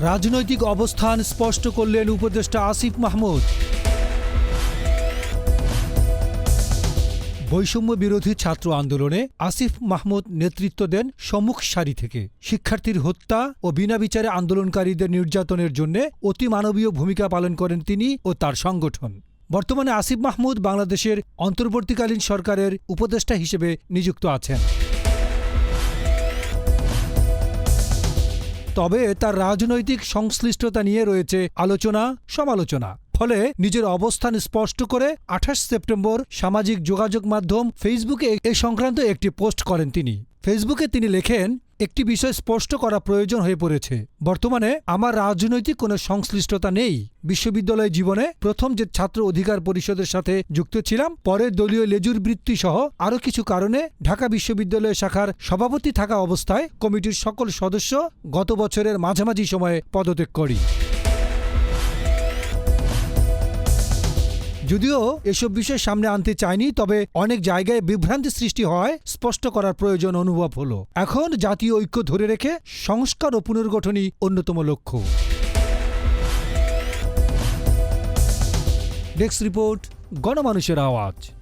রাজনৈতিক অবস্থান স্পষ্ট করলেন উপদেষ্টা আসিফ মাহমুদ। বৈষম্য বিরোধী ছাত্র আন্দোলনে আসিফ মাহমুদ নেতৃত্ব দেন সম্মুখ সারি থেকে। শিক্ষার্থীর হত্যা ও বিনা বিচারে আন্দোলনকারীদের নির্যাতনের জন্য অতিমানবীয় ভূমিকা পালন করেন তিনি ও তার সংগঠন। বর্তমানে আসিফ মাহমুদ বাংলাদেশের অন্তর্বর্তীকালীন সরকারের উপদেষ্টা হিসেবে নিযুক্ত আছেন। তবে তার রাজনৈতিক সংশ্লিষ্টতা নিয়ে রয়েছে আলোচনা, সমালোচনা। ফলে নিজের অবস্থান স্পষ্ট করে আঠাশ সেপ্টেম্বর সামাজিক যোগাযোগ মাধ্যম ফেসবুকে এ সংক্রান্ত একটি পোস্ট করেন তিনি। ফেসবুকে তিনি লেখেন একটি বিষয় স্পষ্ট করা প্রয়োজন হয়ে পড়েছে। বর্তমানে আমার রাজনৈতিক কোনো সংশ্লিষ্টতা নেই। বিশ্ববিদ্যালয় জীবনে প্রথম যে ছাত্র অধিকার পরিষদের সাথে যুক্ত ছিলাম, পরে দলীয় লেজুর বৃত্তি সহ আরও কিছু কারণে ঢাকা বিশ্ববিদ্যালয় শাখার সভাপতি থাকা অবস্থায় কমিটির সকল সদস্য গত বছরের মাঝামাঝি সময়ে পদত্যাগ করি। যদিও এসব বিষয় সামনে আনতে চায়নি, তবে অনেক জায়গায় বিভ্রান্তি সৃষ্টি হয়, স্পষ্ট করার প্রয়োজন অনুভব হলো। এখন জাতীয় ঐক্য ধরে রেখে সংস্কার ও পুনর্গঠনই অন্যতম লক্ষ্য। ডেস্ক রিপোর্ট, গণমানুষের আওয়াজ।